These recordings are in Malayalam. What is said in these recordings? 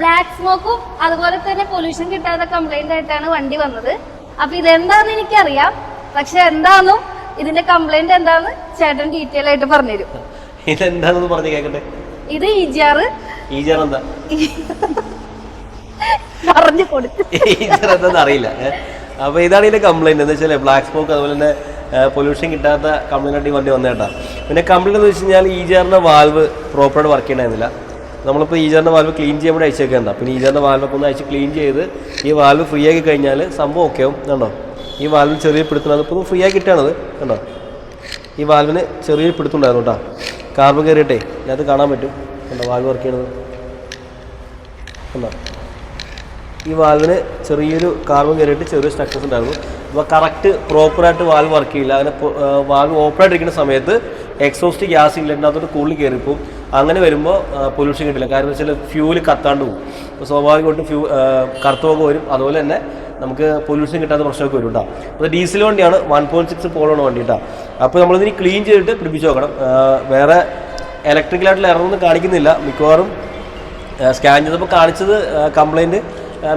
ബ്ലാക്ക് സ്മോക്കും അതുപോലെ തന്നെ പൊല്യൂഷൻ കിട്ടാത്ത കംപ്ലൈന്റ് ആയിട്ടാണ് വണ്ടി വന്നത്. അപ്പൊ ഇതെന്താന്ന് എനിക്കറിയാം. പക്ഷെ എന്താണെന്നും ഇതിന്റെ കംപ്ലൈന്റ് എന്താന്ന് ചേട്ടൻ ഡീറ്റെയിൽ ആയിട്ട് പറഞ്ഞുതരും. ഇതെന്താണെന്ന് പറഞ്ഞു കേൾക്കട്ടെ ഇത് ഇജാറ് ഈ എന്താ? പറഞ്ഞു കൊടുത്തു. ഈ എന്താന്ന് അറിയില്ല. അപ്പൊ ഇതാണ് ഇതിന്റെ കംപ്ലൈന്റ് എന്ന് വെച്ചാൽ ബ്ലാക്ക് സ്മോക്ക് അതുപോലെ തന്നെ പൊല്യൂഷൻ കിട്ടാത്ത കംപ്ലൈന്റ് ആയിട്ട് വണ്ടി വന്നേട്ടാ. പിന്നെ കംപ്ലൈന്റ് എന്ന് വെച്ച് കഴിഞ്ഞാൽ ഈ ജാറിന്റെ വാൽവ് പ്രോപ്പറായിട്ട് വർക്ക് ചെയ്യണ്ടായിരുന്നില്ല നമ്മളിപ്പോൾ ഈ ജാറിന്റെ വാൽവ് ക്ലീൻ ചെയ്യാൻ വേണ്ടി അയച്ചേക്കേണ്ട പിന്നെ ഈ ജാറിന്റെ വാൽവൊക്കെ ഒന്ന് അയച്ച് ക്ലീൻ ചെയ്ത് ഈ വാൽവ് ഫ്രീ ആക്കി കഴിഞ്ഞാൽ സംഭവം ഓക്കെ ആവും കണ്ടോ? ഈ വാൽവ് ചെറിയ പിടുത്തം ഇപ്പോൾ ഫ്രീ ആക്കി കിട്ടുകയാണത് കണ്ടോ? ഈ വാൽവിന് ചെറിയ പിടുത്തുണ്ടായിരുന്നു കേട്ടോ. കാർബൺ കയറിയിട്ടേ ഇതിനകത്ത് കാണാൻ പറ്റും. കണ്ടോ? വാൽവ് വർക്ക് ചെയ്യണത്. കണ്ടോ? ഈ വാൽവിന് ചെറിയൊരു കാർബൺ കയറിയിട്ട് ചെറിയ സ്ട്രക്ചേഴ്സ് ഉണ്ടായിരുന്നു. അപ്പോൾ കറക്റ്റ് പ്രോപ്പറായിട്ട് വാൽവ് വർക്ക് ചെയ്യില്ല. അങ്ങനെ വാൽവ് ഓപ്പറായിട്ടിരിക്കുന്ന സമയത്ത് എക്സോസ്റ്റ് ഗ്യാസ് ഇല്ല. അതിനകത്തോട്ട് കൂളിൽ കയറിപ്പോവും അങ്ങനെ വരുമ്പോൾ പൊല്യൂഷൻ കിട്ടില്ല. കാരണം വെച്ചാൽ ഫ്യൂൽ കത്താണ്ട് പോകും സ്വാഭാവികമായിട്ടും ഫ്യൂ കറുത്തുപോക വരും. അതുപോലെ തന്നെ നമുക്ക് പൊല്യൂഷൻ കിട്ടാത്ത പ്രശ്നമൊക്കെ വരും കേട്ടോ അപ്പോൾ ഡീസൽ വണ്ടിയാണ്. വൺ പോയിന്റ് സിക്സ് പോളാണ് വണ്ടി കേട്ടോ അപ്പോൾ നമ്മളിതിന് ക്ലീൻ ചെയ്തിട്ട് പിടിപ്പിച്ച് നോക്കണം വേറെ ഇലക്ട്രിക്കലായിട്ടുള്ള ഇറങ്ങൊന്നും കാണിക്കുന്നില്ല. മിക്കവാറും സ്കാൻ ചെയ്തപ്പോൾ കാണിച്ചത് കംപ്ലയിന്റ്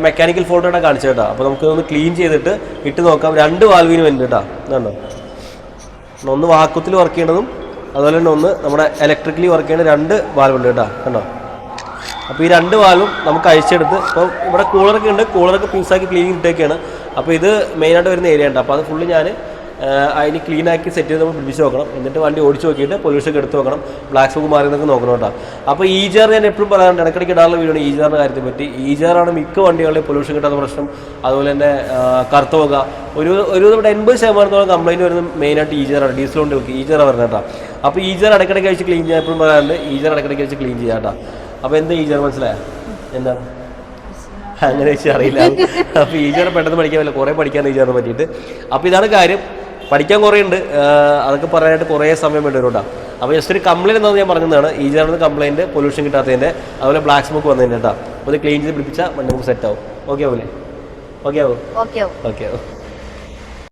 മെക്കാനിക്കൽ ഫോൾട്ടാണ് കാണിച്ചത് കേട്ടോ അപ്പോൾ നമുക്ക് ഒന്ന് ക്ലീൻ ചെയ്തിട്ട് ഇട്ട് നോക്കാം. രണ്ട് വാൽവിന് വേണ്ടി കേട്ടോ ഇതുണ്ടോ ഒന്ന് വാക്കുത്തിൽ വർക്ക് ചെയ്യണതും അതുപോലെ തന്നെ ഒന്ന് നമ്മുടെ ഇലക്ട്രിക്കലി വർക്ക് ചെയ്യുന്ന രണ്ട് വാൽവുണ്ട് കേട്ടോ കണ്ടോ? അപ്പോൾ ഈ രണ്ട് വാൽവും നമുക്ക് അഴിച്ചെടുത്ത് ഇപ്പോൾ ഇവിടെ കൂളറൊക്കെ ഉണ്ട് കൂളറൊക്കെ പീസാക്കി ക്ലീൻ ഇട്ടേക്കാണ് അപ്പോൾ ഇത് മെയിനായിട്ട് വരുന്ന ഏരിയ ഉണ്ട്. അപ്പോൾ അത് ഫുള്ള് ഞാൻ അതിന് ക്ലീൻ ആക്കി സെറ്റ് ചെയ്ത് നമ്മൾ പിടിച്ച് നോക്കണം എന്നിട്ട് വണ്ടി ഓടിച്ച് നോക്കിയിട്ട് പൊല്യൂഷൻ ഒക്കെ എടുത്ത് നോക്കണം ബ്ലാക്ക് സ്മോക്ക് മാറി എന്നൊക്കെ നോക്കണം കേട്ടോ. അപ്പോൾ ഈ ജാർ ഞാൻ എപ്പോഴും പറയാറുണ്ട് ഇടയ്ക്കിടയ്ക്ക് ഇടാനുള്ള വീഡിയോ ഈ ജാറിന്റെ കാര്യത്തെ പറ്റി. ഈ ജാറാണ് മിക്ക വണ്ടികളുടെ പൊല്യൂഷൻ കിട്ടാത്ത പ്രശ്നം. അതുപോലെ തന്നെ ആ, കറുത്ത പുക. ഒരു ഒരു ഇവിടെ എൺപത് ശതമാനത്തോളം കംപ്ലൈന്റ് വരുന്നത് മെയിനായിട്ട് ഈ ജാറാണ് ഡീസൽ കൊണ്ട് ഈ ജാറാണ് വരുന്നത് കേട്ടോ. അപ്പോൾ ഈ ജാർ ഇടയ്ക്കിടയ്ക്ക് അഴിച്ച് ക്ലീൻ ചെയ്യാൻ എപ്പോഴും പറയാറുണ്ട്. ഈ ജാർ ഇടയ്ക്കിടയ്ക്ക് അഴിച്ച് ക്ലീൻ ചെയ്യാം കേട്ടോ. അപ്പോൾ എന്താ ഈ ജാർ മനസ്സിലായോ? എന്താണ് അങ്ങനെ വെച്ചാൽ അറിയില്ല. അപ്പോൾ ഈ ജാർ പെട്ടെന്ന് പഠിക്കാൻ പറ്റില്ല. കുറേ പഠിക്കാൻ ഈ ജാറിനെ പറ്റിയിട്ട്. അപ്പോൾ ഇതാണ് കാര്യം. പഠിക്കാൻ കുറേ ഉണ്ട് അതൊക്കെ പറയാനായിട്ട് കുറേ സമയം വേണ്ടി വരും കേട്ടോ. അപ്പോൾ ജസ്റ്റ് ഒരു കംപ്ലയിന്റ് എന്താണെന്ന് ഞാൻ പറഞ്ഞതാണ്. ഈ ജാറിന് കംപ്ലയിന്റ് പൊല്യൂഷൻ കിട്ടാത്തതിന്റെ അതുപോലെ ബ്ലാക്ക് സ്മോക്ക് വന്നതിന്റെ കേട്ടോ. അപ്പോൾ ഇത് ക്ലീൻ ചെയ്ത് പിടിപ്പിച്ചാൽ വണ്ടി നമുക്ക് സെറ്റ് ആവും. ഓക്കെ ആവൂലേ? ഓക്കെ ആവും? ഓക്കെ ഓക്കെ ആവും.